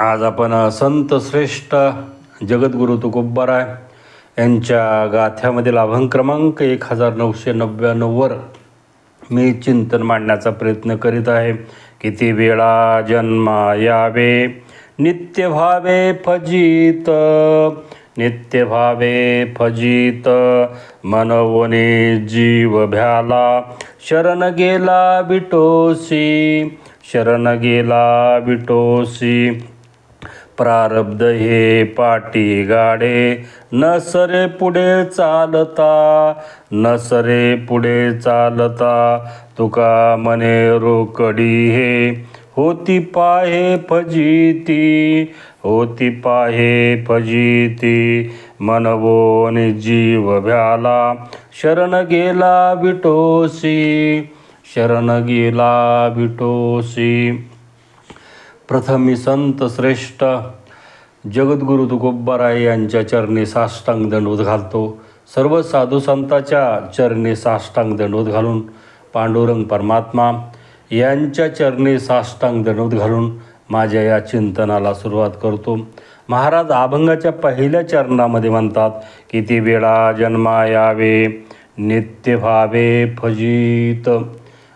आज आपण संत श्रेष्ठ जगद्गुरु तुकोबाराय यांच्या गाथ्यामधील अभंग क्रमांक एक हजार नऊशे नव्याण्णववर मी चिंतन मांडण्याचा प्रयत्न करीत आहे. किती वेळा जन्मा यावे? नित्य भावे फजित. नित्य भावे फजित. मनवने जीव भ्याला. शरण गेला बिटोसी शरण गेला बिटोसी प्रारब्ध हे पाटी गाडे. नसरे पुढे चालता नसरे पुढे चालता. तुका मने रोकडी हे. होती पाहे फजिती होती पाहे फजिती. मनवोन जीव भ्याला. शरण गेला विटोसी शरण गेला विटोसी. प्रथम संत श्रेष्ठ जगद्गुरु तुकोब्बाराय यांच्या चरणी साष्टांग दंडवत घालतो. सर्व साधू संताच्या चरणी साष्टांग दंडवत घालून पांडुरंग परमात्मा यांच्या चरणी साष्टांग दंडवत घालून माझ्या या चिंतनाला सुरुवात करतो. महाराज अभंगाच्या पहिल्या चरणामध्ये म्हणतात किती वेळा जन्मा यावे नित्य व्हावे फजित.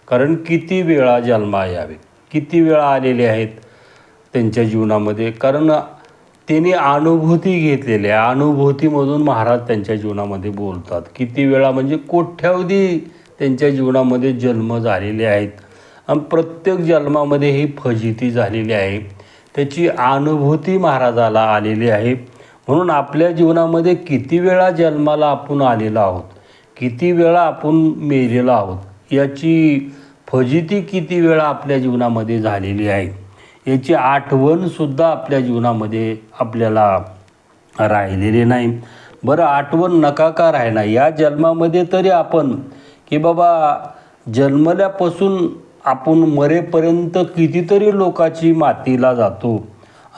कारण किती वेळा जन्मा यावे किती वेळा आलेले आहेत? त्यांच्या जीवनामध्ये. कारण त्यांनी अनुभूती घेतलेली आहे. अनुभूतीमधून महाराज त्यांच्या जीवनामध्ये बोलतात. किती वेळा म्हणजे कोट्यावधी त्यांच्या जीवनामध्ये जन्म झालेले आहेत. आणि प्रत्येक जन्मामध्ये ही फजिती झालेली आहे. त्याची अनुभूती महाराजाला आलेली आहे. म्हणून आपल्या जीवनामध्ये किती वेळा जन्माला आपण आलेलो आहोत किती वेळा आपण मेलेलो आहोत याची फजिती किती वेळा आपल्या जीवनामध्ये झालेली आहे. याची आठवणसुद्धा आपल्या जीवनामध्ये आपल्याला राहिलेली नाही. बरं आठवण नका का राहणार या जन्मामध्ये तरी आपण की बाबा जन्मल्यापासून आपण मरेपर्यंत कितीतरी लोकाची मातीला जातो.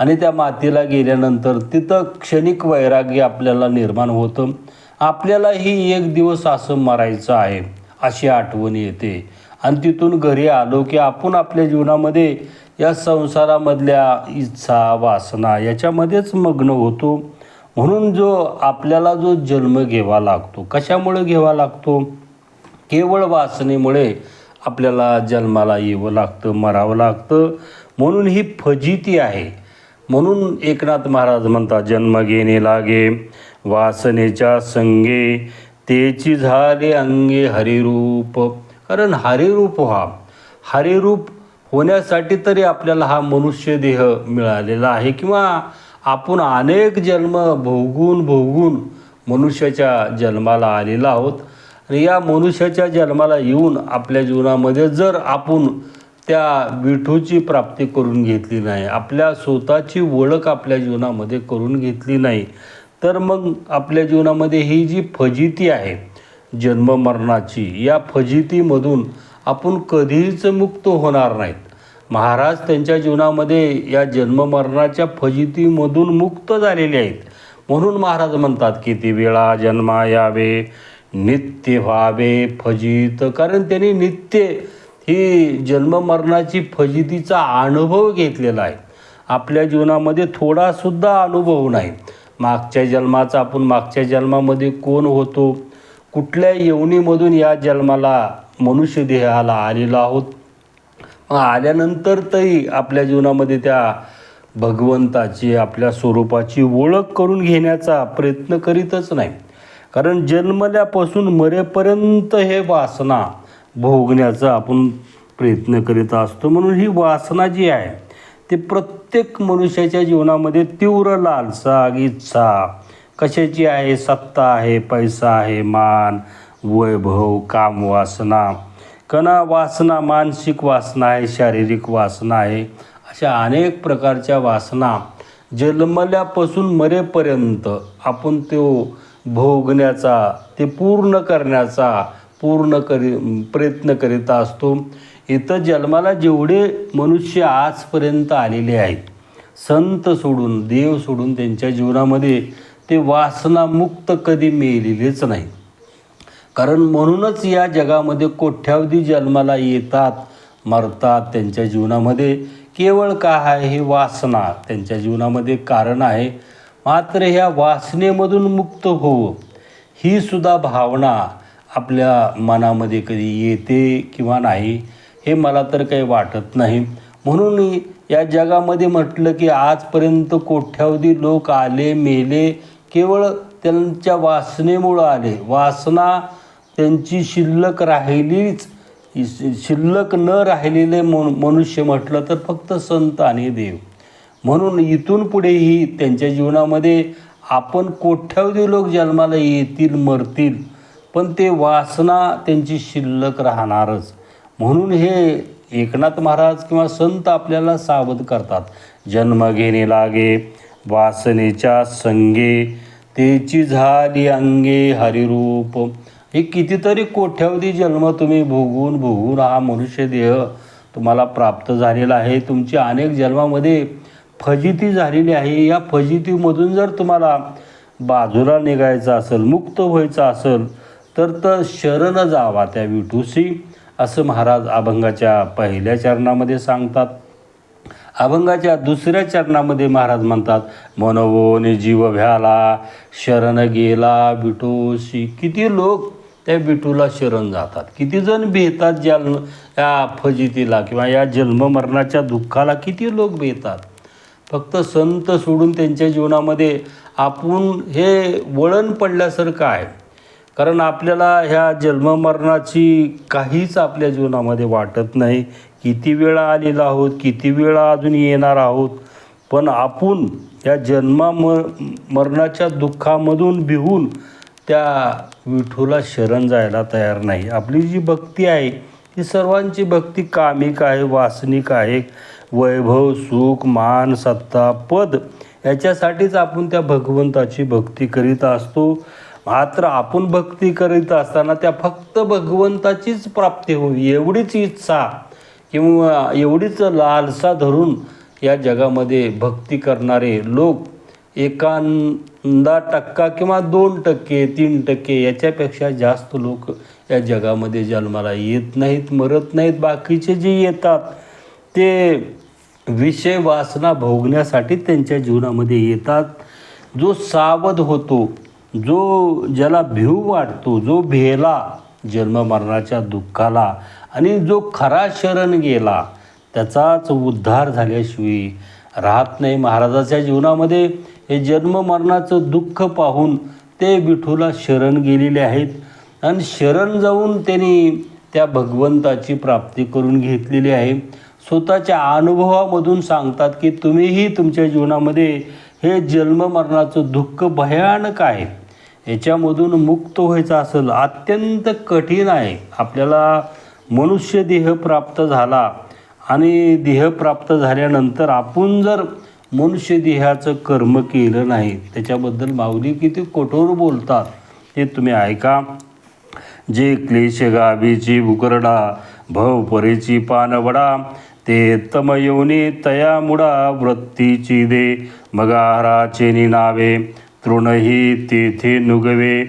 आणि त्या मातीला गेल्यानंतर तिथं क्षणिक वैराग्य आपल्याला निर्माण होतं. आपल्यालाही एक दिवस असं मरायचं आहे अशी आठवण येते. आणि तिथून घरी आलो की आपण आपल्या जीवनामध्ये या संसारामधल्या इच्छा वासना याच्यामध्येच मग्न होतो. म्हणून जो आपल्याला जो जन्म घ्यावा लागतो कशामुळे घ्यावा लागतो? केवळ वासनेमुळे आपल्याला जन्माला येवं लागतं मरावं लागतं. म्हणून ही फजिती आहे. म्हणून एकनाथ महाराज म्हणतात जन्म घेणे लागे वासनेच्या संगे तेची झाले अंगे हरिरूप. कारण हरिरूप व्हा. हरिरूप होण्यासाठी तरी आपल्याला हा मनुष्य देह मिळालेला आहे. किंवा आपण अनेक जन्म भोगून भोगून मनुष्याच्या जन्माला आलेला आहोत. आणि या मनुष्याच्या जन्माला येऊन आपल्या जीवनामध्ये जर आपण त्या विठूची प्राप्ती करून घेतली नाही आपल्या स्वतःची ओळख आपल्या जीवनामध्ये करून घेतली नाही तर मग आपल्या जीवनामध्ये ही जी फजिती आहे जन्ममरणाची. या फजितीमधून आपण कधीच मुक्त होणार नाहीत. महाराज त्यांच्या जीवनामध्ये या जन्ममरणाच्या फजितीमधून मुक्त झालेले आहेत. म्हणून महाराज म्हणतात किती वेळा जन्मा यावे नित्य व्हावे फजित. कारण त्यांनी नित्य ही जन्ममरणाची फजितीचा अनुभव घेतलेला आहे. आपल्या जीवनामध्ये थोडासुद्धा अनुभव नाही. मागच्या जन्माचा आपण मागच्या जन्मामध्ये कोण होतो? कुठल्या यवनीमधून या जन्माला मनुष्य देहाला आलेलो आहोत? मग आल्यानंतर तरी आपल्या जीवनामध्ये त्या भगवंताची आपल्या स्वरूपाची ओळख करून घेण्याचा प्रयत्न करीतच नाही. कारण जन्मल्यापासून मरेपर्यंत हे वासना भोगण्याचा आपण प्रयत्न करीत असतो. म्हणून ही वासना जी आहे ती प्रत्येक मनुष्याच्या जीवनामध्ये तीव्र लालसा इच्छा कशाची आहे? सत्ता आहे पैसा आहे मान वैभव काम वासना. कणा वासना मानसिक वासना आहे शारीरिक वासना आहे अशा अनेक प्रकारच्या वासना जन्मल्यापासून मरेपर्यंत आपण तो भोगण्याचा ते पूर्ण करण्याचा पूर्ण करी प्रयत्न करीत असतो. इथं जन्माला जेवढे मनुष्य आजपर्यंत आलेले आहेत संत सोडून देव सोडून त्यांच्या जीवनामध्ये ते वासनामुक्त कधी मिळलेलेच नाही. कारण म्हणूनच या जगामध्ये कोट्यावधी जन्माला येतात मरतात त्यांच्या जीवनामध्ये केवळ काय आहे? हे वासना. त्यांच्या जीवनामध्ये कारण आहे. मात्र ह्या वासनेमधून मुक्त होवं ही सुद्धा भावना आपल्या मनामध्ये कधी येते किंवा नाही हे मला तर काही वाटत नाही. म्हणून या जगामध्ये म्हटलं की आजपर्यंत कोट्यावधी लोक आले मेले केवळ त्यांच्या वासनेमुळं आले. वासना त्यांची शिल्लक राहिलीच. शिल्लक न राहिलेले मनु मनुष्य म्हटलं तर फक्त संत आणि देव. म्हणून इथून पुढेही त्यांच्या जीवनामध्ये आपण कोट्यावधी लोक जन्माला येतील मरतील पण ते वासना त्यांची शिल्लक राहणारच. म्हणून हे एकनाथ महाराज किंवा संत आपल्याला सावध करतात. जन्म घेणे लागे वासनेच्या संगे तेची झाली अंगे हरिरूप. हे कितीतरी कोट्यावधी जन्म तुम्ही भोगून भोगून हा मनुष्य देह तुम्हाला प्राप्त झालेला आहे. तुमची अनेक जन्मामध्ये फजिती झालेली आहे. या फजितीमधून जर तुम्हाला बाजूला निघायचं असेल मुक्त व्हायचं असेल तर तर शरण जावा त्या विठूसी असं महाराज अभंगाच्या पहिल्या चरणामध्ये सांगतात. अभंगाच्या दुसऱ्या चरणामध्ये महाराज म्हणतात मनवोने जीव भ्याला शरण गेला बिटोशी. किती लोक त्या बिटूला शरण जातात. किती जण भेतात ज्या या फजितीला किंवा या जन्ममरणाच्या दुःखाला किती लोक भेतात फक्त संत सोडून त्यांच्या जीवनामध्ये आपण हे वळण पडल्यासारखं आहे. कारण आपल्याला ह्या जन्ममरणाची काहीच आपल्या जीवनामध्ये वाटत नाही. किती वेळा आलेला आहोत किती वेळा अजून येणार आहोत. पण आपण या जन्मा म मरणाच्या दुःखामधून भिवून त्या विठूला शरण जायला तयार नाही. आपली जी भक्ती आहे ती सर्वांची भक्ती कामिक आहे वासनिक आहे. वैभव सुख मान सत्ता पद याच्यासाठीच आपण त्या भगवंताची भक्ती करीत असतो. मात्र आपण भक्ती करीत असताना त्या फक्त भगवंताचीच प्राप्ती होवी एवढीच इच्छा किंवा एवढीच लालसा धरून या जगामध्ये भक्ती करणारे लोक एकांदा टक्का किंवा दोन टक्के तीन टक्के याच्यापेक्षा जास्त लोक या जगामध्ये जन्माला येत नाहीत मरत नाहीत. बाकीचे जे येतात ते विषय वासना भोगण्यासाठी त्यांच्या जीवनामध्ये येतात. जो सावध होतो जो ज्याला भिव वाटतो जो भेला जन्ममरणाच्या दुःखाला आणि जो खरा शरण गेला त्याचाच उद्धार झाल्याशिवाय राहत नाही. महाराजाच्या जीवनामध्ये हे जन्ममरणाचं दुःख पाहून ते विठूला शरण गेलेले आहेत आणि शरण जाऊन त्यांनी त्या भगवंताची प्राप्ती करून घेतलेली आहे. स्वतःच्या अनुभवामधून सांगतात की तुम्हीही तुमच्या जीवनामध्ये हे जन्ममरणाचं दुःख भयानक आहे. याच्यामधून मुक्त व्हायचं असेल अत्यंत कठीण आहे. आपल्याला मनुष्य देह प्राप्त झाला आणि देह प्राप्त झाल्यानंतर आपण जर मनुष्य देहाचं कर्म केलं नाही त्याच्याबद्दल माऊली किती कठोर बोलतात ते तुम्ही ऐका. जे क्लेश गाभीची बुकरडा भव परेची पानवडा ते तमयोनी तया मुडा वृत्तीची दे मगाहाराचे निनावे. तृणही तेथे नुगवे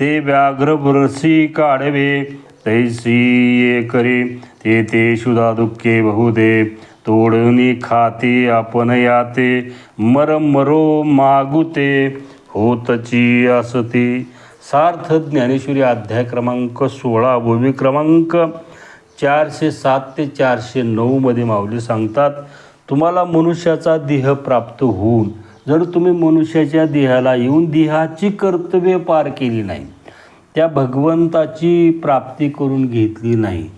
ते व्याघ्रबुरसी काढवे तैसी ये करे ते ते शुदा दुःखे बहुदे तोडणी खाते आपण याते मर मरो मागुते होतची असते. सार्थ ज्ञानेश्वरी अध्याय क्रमांक सोळा भूमी क्रमांक चारशे सात ते चारशे नऊमध्ये माऊली सांगतात तुम्हाला मनुष्याचा देह प्राप्त होऊन जर तुम्ही मनुष्याच्या देहाला येऊन देहाची कर्तव्य पार केली नाही त्या भगवंताची प्राप्ती करून घेतली नाही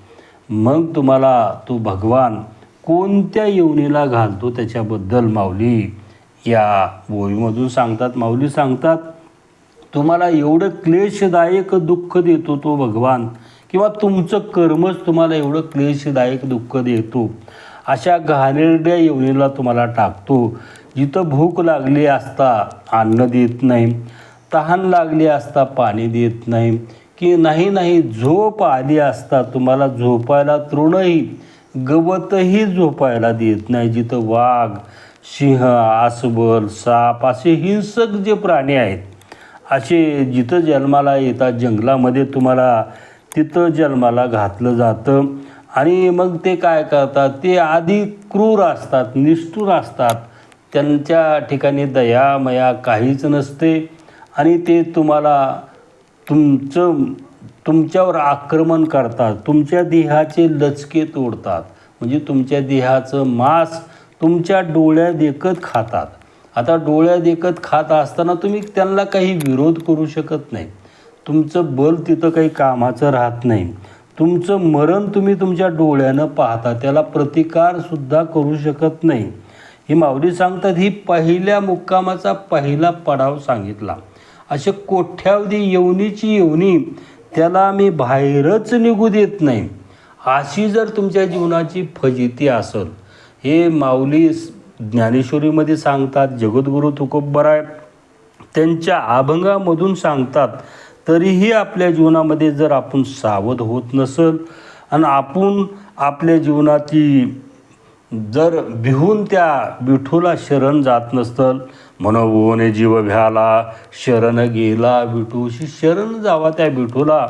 मग तुम्हाला तो भगवान कोणत्या येवणीला घालतो त्याच्याबद्दल माऊली या ओळीमधून सांगतात. माऊली सांगतात तुम्हाला एवढं क्लेशदायक दुःख देतो तो भगवान किंवा तुमचं कर्मच तुम्हाला एवढं क्लेशदायक दुःख देतो अशा घाणेरड्या येवणीला तुम्हाला टाकतो जिथं भूक लागली असता अन्न देत नाही तहान लागली असता पाणी देत नाही की नाही नाही झोप आली असता तुम्हाला झोपायला तृणही गवतही झोपायला देत नाही. जिथं वाघ सिंह आसबल साप असे हिंसक जे प्राणी आहेत असे जिथं जन्माला येतात जंगलामध्ये तुम्हाला तिथं जन्माला घातलं जातं. आणि मग ते काय करतात? ते आधी क्रूर असतात निष्ठुर असतात. त्यांच्या ठिकाणी दया मया काहीच नसते. आणि ते तुम्हाला तुमचं तुमच्यावर आक्रमण करतात. तुमच्या देहाचे लचके तोडतात. म्हणजे तुमच्या देहाचं मांस तुमच्या डोळ्या देखत खातात. आता डोळ्या देखत खात असताना तुम्ही त्यांना काही विरोध करू शकत नाही. तुमचं बल तिथं काही कामाचं राहत नाही. तुमचं मरण तुम्ही तुमच्या डोळ्यानं पाहता. त्याला प्रतिकारसुद्धा करू शकत नाही. ही माऊली सांगतात ही पहिल्या मुक्कामाचा पहिला पडाव सांगितला. असे कोठ्यावधी येवनीची येवनी त्याला मी बाहेरच निघू देत नाही. अशी जर तुमच्या जीवनाची फजिती असेल. हे माऊली ज्ञानेश्वरीमध्ये सांगतात जगद्गुरू तुकोबराय त्यांच्या अभंगामधून सांगतात तरीही आपल्या जीवनामध्ये जर आपण सावध होत नसल आणि आपण आपल्या जीवनाची जर भिहून त्या विठूला शरण जात नसतं मनोभुवने जीव भ्याला शरण गेला विठूशी शरण जावा त्या विठूला.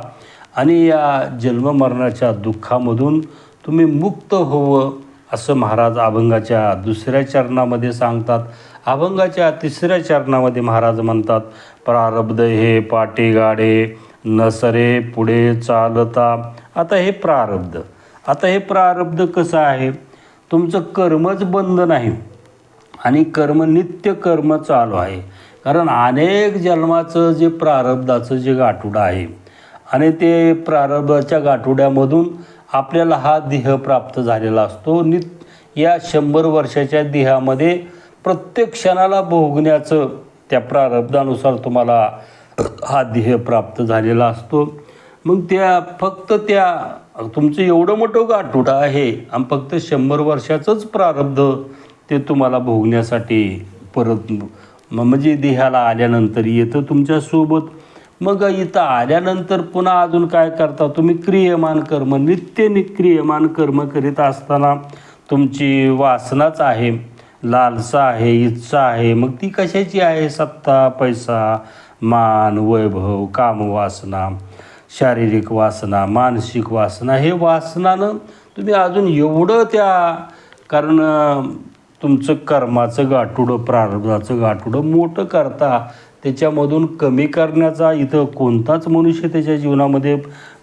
आणि या जन्ममरणाच्या दुःखामधून तुम्ही मुक्त होवं असं महाराज अभंगाच्या दुसऱ्या चरणामध्ये सांगतात. अभंगाच्या तिसऱ्या चरणामध्ये महाराज म्हणतात प्रारब्ध हे पाटे गाडे नसरे पुढे चालता. आता हे प्रारब्ध. आता हे प्रारब्ध कसं आहे? तुमचं कर्मच बंद नाही. आणि कर्म नित्य कर्म चालू आहे. कारण अनेक जन्माचं जे प्रारब्धाचं जे गाठुडं आहे आणि ते प्रारब्धाच्या गाठुड्यामधून आपल्याला हा देह प्राप्त झालेला असतो. नित या शंभर वर्षाच्या देहामध्ये प्रत्येक क्षणाला भोगण्याचं त्या प्रारब्धानुसार तुम्हाला हा देह प्राप्त झालेला असतो. मग त्या फक्त त्या तुमचं एवढं मोठं गाठोडा आहे आणि फक्त शंभर वर्षाचंच प्रारब्ध ते तुम्हाला भोगण्यासाठी परत म्हणजे देहाला आल्यानंतर येतं तुमच्यासोबत मग इथं आल्यानंतर पुन्हा अजून काय करता? तुम्ही क्रियमान कर्म नित्य निक्रियमान कर्म करीत असताना तुमची वासनाच आहे लालसा आहे इच्छा आहे. मग ती कशाची आहे? सत्ता पैसा मान वैभव कामवासना. शारीरिक वासना मानसिक वासना हे वासनानं तुम्ही अजून एवढं त्या कारण तुमचं कर्माचं गाठुडं प्रारब्धाचं गाठुडं मोठं करता त्याच्यामधून कमी करण्याचा इथं कोणताच मनुष्य त्याच्या जीवनामध्ये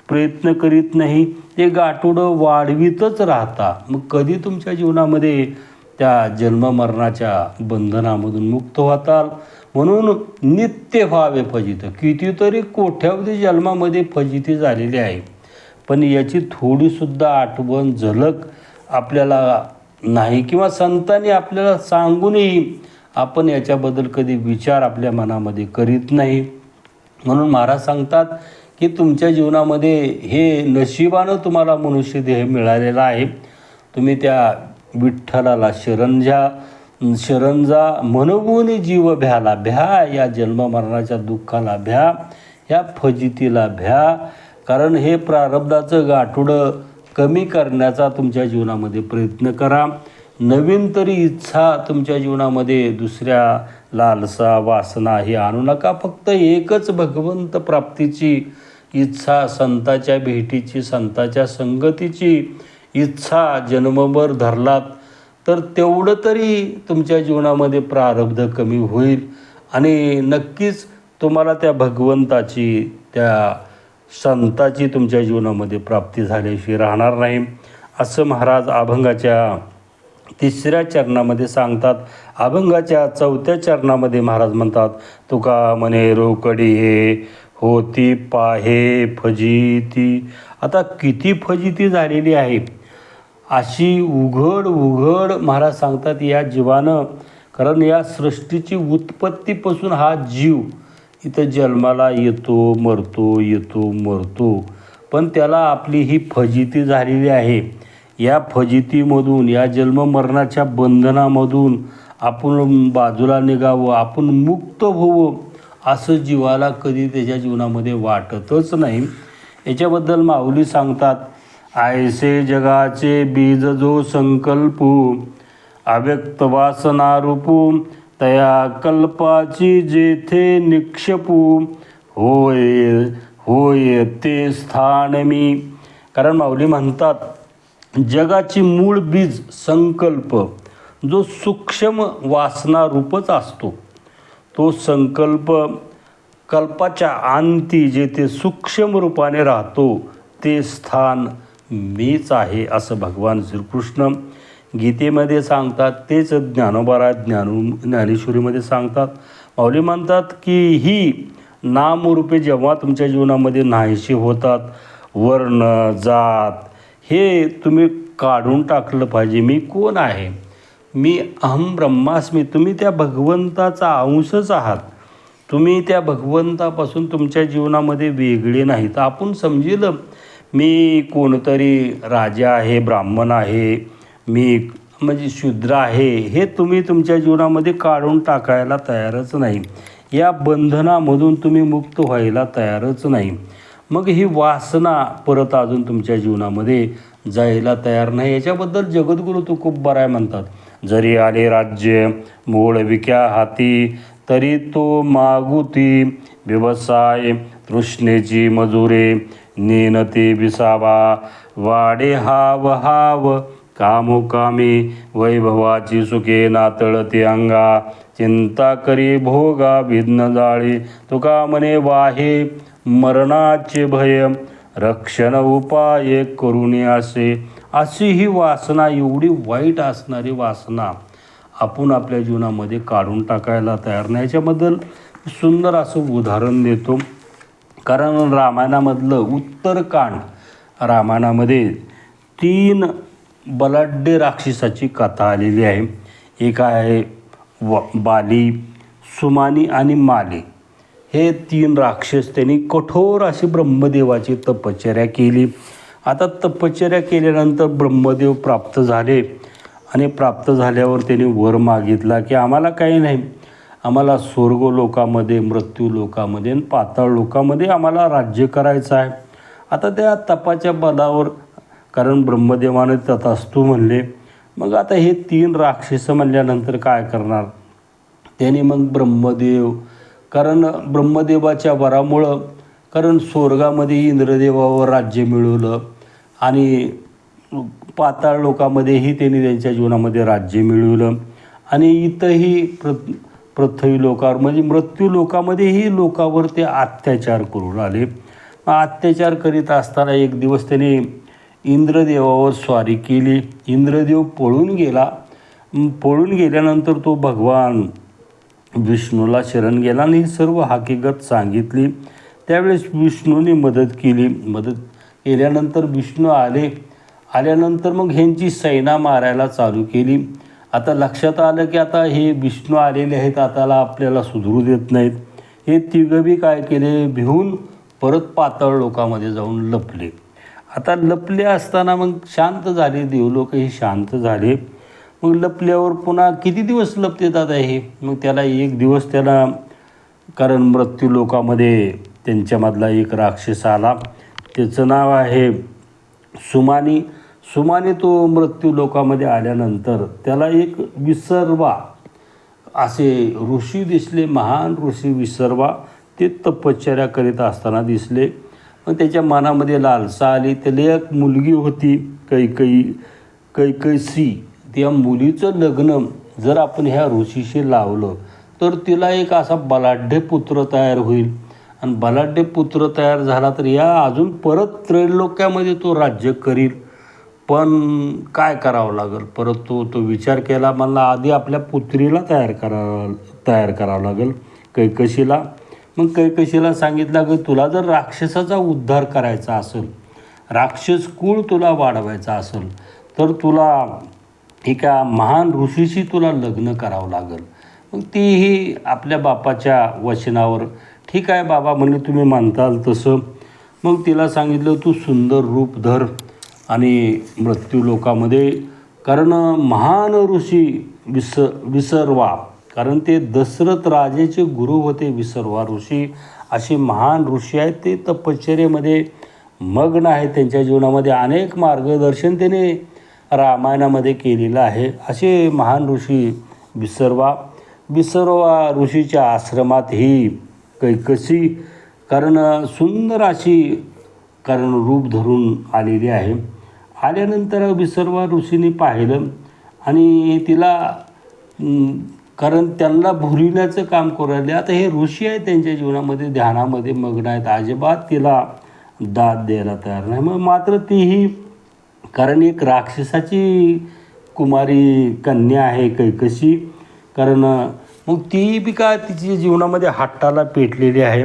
प्रयत्न करीत नाही. ते गाठुडं वाढवीतच राहता. मग कधी तुमच्या जीवनामध्ये त्या जन्ममरणाच्या बंधनामधून मुक्त होताल? म्हणून नित्य व्हावे फजित. कितीतरी कोठ्यावधी जन्मामध्ये फजिती झालेली आहे. पण याची थोडीसुद्धा आठवण झलक आपल्याला नाही किंवा संतांनी आपल्याला सांगूनही आपण याच्याबद्दल कधी विचार आपल्या मनामध्ये करीत नाही. म्हणून महाराज सांगतात की तुमच्या जीवनामध्ये हे नशिबानं तुम्हाला मनुष्य देह मिळालेला आहे. तुम्ही त्या विठ्ठलाला शरण घ्या. शरणजा जा जीव भ्याला भ्या या जन्ममरणाच्या दुःखाला भ्या ह्या फजितीला भ्या. कारण हे प्रारब्धाचं गाठोडं कमी करण्याचा तुमच्या जीवनामध्ये प्रयत्न करा. नवीन तरी इच्छा तुमच्या जीवनामध्ये दुसऱ्या लालसा वासना हे आणू नका. फक्त एकच भगवंत प्राप्तीची इच्छा संताच्या भेटीची संताच्या संगतीची इच्छा जन्मभर धरलात तर तेवढं तरी तुमच्या जीवनामध्ये प्रारब्ध कमी होईल. आणि नक्कीच तुम्हाला त्या भगवंताची त्या संताची तुमच्या जीवनामध्ये प्राप्ती झाल्याशिवाय राहणार नाही. असं महाराज अभंगाच्या तिसऱ्या चरणामध्ये सांगतात. अभंगाच्या चौथ्या चरणामध्ये महाराज म्हणतात तुका म्हणे रोकडी हे होती पाहे फजिती. आता किती फजिती झालेली आहे? अशी उघड उघड महाराज सांगतात या जीवानं कारण या सृष्टीची उत्पत्तीपासून हा जीव इथं जन्माला येतो मरतो येतो मरतो. पण त्याला आपली ही फजिती झालेली आहे. या फजितीमधून या जन्ममरणाच्या बंधनामधून आपण बाजूला निघावं आपण मुक्त होवं असं जीवाला कधी त्याच्या जीवनामध्ये वाटतच नाही. याच्याबद्दल माऊली सांगतात आयसे जगाचे बीज जो संकल्पू अव्यक्त वासनारूपू तया कल्पाची जेथे निक्षेपू होय होय ते स्थान मी. कारण माऊली म्हणतात जगाची मूळ बीज संकल्प जो सूक्ष्म वासनारूपच असतो. तो संकल्प कल्पाच्या अंती जेथे सूक्ष्म रूपाने राहतो ते स्थान मीच आहे असं भगवान श्रीकृष्ण गीतेमध्ये सांगतात तेच ज्ञानोबारा ज्ञानू ज्ञानेश्वरीमध्ये सांगतात. माऊली म्हणतात की ही नामरूपे जेव्हा तुमच्या जीवनामध्ये नाहीशी होतात वर्ण जात हे तुम्ही काढून टाकलं पाहिजे. मी कोण आहे? मी अहम ब्रह्मास्मी. तुम्ही त्या भगवंताचा अंशच आहात. तुम्ही त्या भगवंतापासून तुमच्या जीवनामध्ये वेगळे नाहीत. आपण समजिलं मी कोणतरी राजा आहे ब्राह्मण आहे मी म्हणजे शूद्र आहे हे तुम्ही तुमच्या जीवनामध्ये काढून टाकायला तयारच नाही. या बंधनामधून तुम्ही मुक्त व्हायला तयारच नाही. मग ही वासना परत अजून तुमच्या जीवनामध्ये जायला तयार नाही. याच्याबद्दल जगद्गुरू आहे म्हणतात. जरी आले राज्य मूळ विक्या हाती तरी तो मागुती व्यवसाय तृष्णेची मजुरे नेनते विसावा वाडे हाव हाव कामोकामी वैभवाची सुखे नातळते अंगा चिंता करी भोगा भिन्न जाळी तुका म्हणे वाहे मरणाचे भय रक्षण उपाय करुणे असे. अशी ही वासना एवढी वाईट असणारी वासना आपण आपल्या जीवनामध्ये काढून टाकायला तयार नाही. याच्याबद्दल सुंदर असं उदाहरण देतो. कारण रामायणामधलं उत्तरकांड रामायणामध्ये तीन बलाढ्य राक्षसाची कथा आलेली आहे. एक आहे व बाली सुमानी आणि माली. हे तीन राक्षस त्यांनी कठोर अशी ब्रह्मदेवाची तपश्चर्या केली. आता तपश्चर्या केल्यानंतर ब्रह्मदेव प्राप्त झाले आणि प्राप्त झाल्यावर त्यांनी वर मागितला की आम्हाला काही नाही. आम्हाला स्वर्ग लोकामध्ये मृत्यू लोकामध्ये आणि पाताळ लोकामध्ये आम्हाला राज्य करायचं आहे. आता त्या तपाच्या पदावर कारण ब्रह्मदेवाने तथास्तू म्हणले मग आता हे तीन राक्षस म्हणल्यानंतर काय करणार? त्यांनी मग ब्रह्मदेव कारण ब्रह्मदेवाच्या वरामुळं कारण स्वर्गामध्ये इंद्रदेवावर राज्य मिळवलं आणि पाताळ लोकामध्येही त्यांनी त्यांच्या जीवनामध्ये राज्य मिळवलं. आणि इथंही प्र पृथ्वी लोकावर म्हणजे मृत्यू लोकामध्येही लोकावर ते अत्याचार करून आले. अत्याचार करीत असताना एक दिवस त्याने इंद्रदेवावर स्वारी केली. इंद्रदेव पळून गेला. पळून गेल्यानंतर तो भगवान विष्णूला शरण गेला आणि ही सर्व हकीकत सांगितली. त्यावेळेस विष्णूने मदत केली. मदत केल्यानंतर विष्णू आले. आल्यानंतर मग ह्यांची सैना मारायला चालू केली. आता लक्षात आलं की आता हे विष्णू आलेले आहेत आताला आपल्याला सुधरू देत नाहीत. हे तिघबी काय केले? भिवून परत पातळ लोकामध्ये जाऊन लपले. आता लपले असताना मग शांत झाले देवलोक हे शांत झाले. मग लपल्यावर पुन्हा किती दिवस लपतेत आता हे? मग त्याला एक दिवस त्याला कारण मृत्यू लोकामध्ये त्यांच्यामधला एक राक्षस आला. त्याचं नाव आहे सुमानी सुमाने तो मृत्यू लोकामध्ये आल्यानंतर त्याला एक विसर्वा असे ऋषी दिसले महान ऋषी विसर्वा ते तपश्चर्या करीत असताना दिसले. मग त्याच्या मनामध्ये लालसा आली. त्याला एक मुलगी होती कैकई कैकैसी. त्या मुलीचं लग्न जर आपण ह्या ऋषीशी लावलं तर तिला एक असा बलाढ्य पुत्र तयार होईल. आणि बलाढ्य पुत्र तयार झाला तर या अजून परत त्रैलोक्यामध्ये तो राज्य करील. पण काय करावं लागेल? परत तो तो विचार केला मला आधी आपल्या पुत्रीला तयार करा तयार करावं लागेल कैकशीला. मग कैकशीला सांगितलं की तुला जर राक्षसाचा उद्धार करायचा असेल राक्षस कुळ तुला वाढवायचा असेल तर तुला एका महान ऋषीशी तुला लग्न करावं लागेल. मग तीही आपल्या बापाच्या वचनावर ठीक आहे बाबा म्हणजे तुम्ही मानताल तसं. मग तिला सांगितलं तू सुंदर रूप धर आणि मृत्यू लोकामध्ये कारण महान ऋषी विस विसर्वा कारण ते दशरथ राजेचे गुरु होते विसर्वा ऋषी. असे महान ऋषी आहेत ते तपश्चर्येमध्ये मग्न आहेत त्यांच्या जीवनामध्ये अनेक मार्गदर्शन त्याने रामायणामध्ये केलेलं आहे. असे महान ऋषी विसर्वा विसर्वा ऋषीच्या आश्रमात ही कैकसी कारण सुंदर अशी कारण रूप धरून आलेली आहे. आल्यानंतर विसर्वा ऋषीने पाहिलं आणि तिला कारण त्यांना भुरविण्याचं काम करायला आता हे ऋषी आहेत त्यांच्या जीवनामध्ये ध्यानामध्ये मग्न आहेत. अजिबात तिला दाद द्यायला तयार नाही. मग मात्र तीही कारण एक राक्षसाची कुमारी कन्या आहे कैकशी कारण मग ती बी का तिच्या जीवनामध्ये हट्टाला पेटलेली आहे.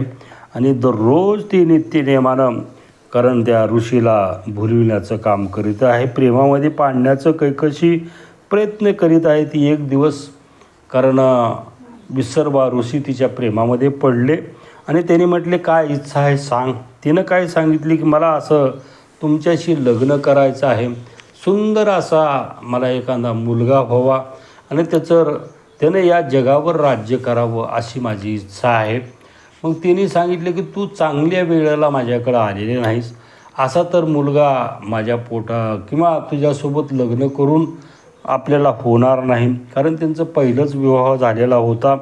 आणि दररोज ती नित्यनेमानं कारण त्या ऋषीला भुलविण्याचं काम करीत आहे. प्रेमामध्ये पाडण्याचं कैकशी प्रयत्न करीत आहे. ती एक दिवस कारण विसर्वा ऋषी तिच्या प्रेमामध्ये पडले आणि त्याने म्हटले काय इच्छा आहे सांग. तिनं काय सांगितली की मला असं तुमच्याशी लग्न करायचं आहे. सुंदर असा मला एखादा मुलगा व्हावा आणि त्याचं त्यानं या जगावर राज्य करावं अशी माझी इच्छा आहे. मग तिने सांगितले की तू चांगल्या वेळेला माझ्याकडं आलेली नाहीस. असा तर मुलगा माझ्या पोटा किंवा तुझ्यासोबत लग्न करून आपल्याला होणार नाही. कारण त्यांचं पहिलंच विवाह झालेला होता.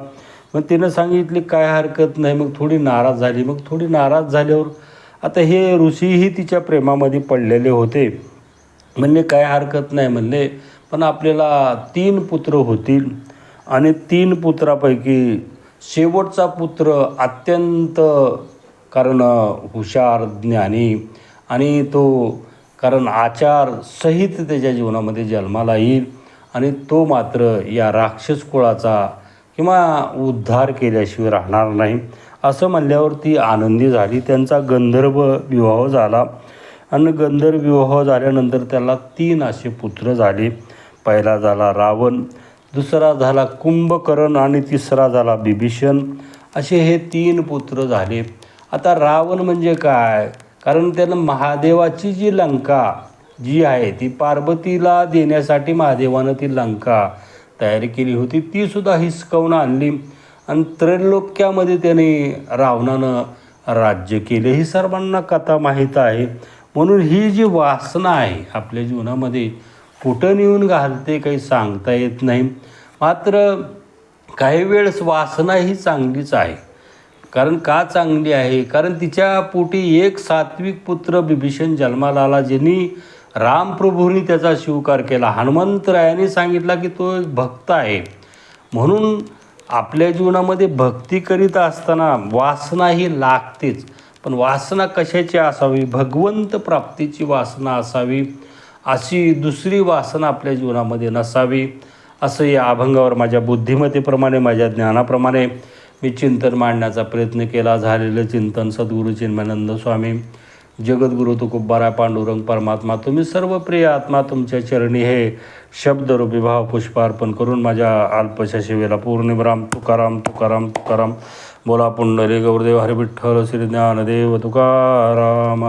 मग तिनं सांगितले काय हरकत नाही. मग थोडी नाराज झाली. मग थोडी नाराज झाल्यावर आता हे ऋषीही तिच्या प्रेमामध्ये पडलेले होते. म्हणले काय हरकत नाही. म्हणले पण आपल्याला तीन पुत्र होतील आणि तीन पुत्रापैकी शेवटचा पुत्र अत्यंत कारण हुशार ज्ञानी आणि तो कारण आचार सहित त्याच्या जीवनामध्ये जन्माला येईल आणि तो मात्र या राक्षस कुळाचा किंवा उद्धार केल्याशिवाय राहणार नाही. असं म्हणल्यावर ती आनंदी झाली. त्यांचा गंधर्व विवाह झाला आणि गंधर्व विवाह झाल्यानंतर त्याला तीन असे पुत्र झाले. पहिला झाला रावण दुसरा झाला कुंभकर्ण आणि तिसरा झाला बिभीषण. असे हे तीन पुत्र झाले. आता रावण म्हणजे काय? कारण त्यानं महादेवाची जी लंका जी आहे ती पार्वतीला देण्यासाठी महादेवानं ती लंका तयारी केली होती. तीसुद्धा हिसकवून हिसकावून आणली. आणि त्रैलोक्यामध्ये त्याने रावणानं राज्य केले. ही सर्वांना कथा माहीत आहे. म्हणून ही जी वासना आहे आपल्या जीवनामध्ये कुठं नेऊन घालते काही सांगता येत नाही. मात्र काही वेळेस वासना ही चांगलीच आहे. कारण का चांगली आहे? कारण तिच्या पोटी एक सात्विक पुत्र बिभीषण जन्माला आला ज्यांनी रामप्रभूंनी त्याचा स्वीकार केला. हनुमंतरायाने सांगितला की तो एक भक्त आहे. म्हणून आपल्या जीवनामध्ये भक्ती करीत असताना वासना ही लागतेच. पण वासना कशाची असावी? भगवंत प्राप्तीची वासना असावी. अशी दुसरी वासना आपल्या जीवनामध्ये नसावी असं या अभंगावर माझ्या बुद्धिमत्तेप्रमाणे माझ्या ज्ञानाप्रमाणे मी चिंतन मांडण्याचा प्रयत्न केला. झालेलं चिंतन सद्गुरू चिन्मानंद स्वामी जगद्गुरु तुकोबारा पांडुरंग परमात्मा तुम्ही सर्व प्रिय आत्मा तुमच्या चरणी हे शब्दरूपी भाव पुष्पार्पण करून माझ्या अल्पशा शिवेला पूर्णिमराम तुकाराम तुकाराम तुकाराम बोला पुंडरी गौरदेव हरिविठ्ठल श्री ज्ञानदेव तुकाराम.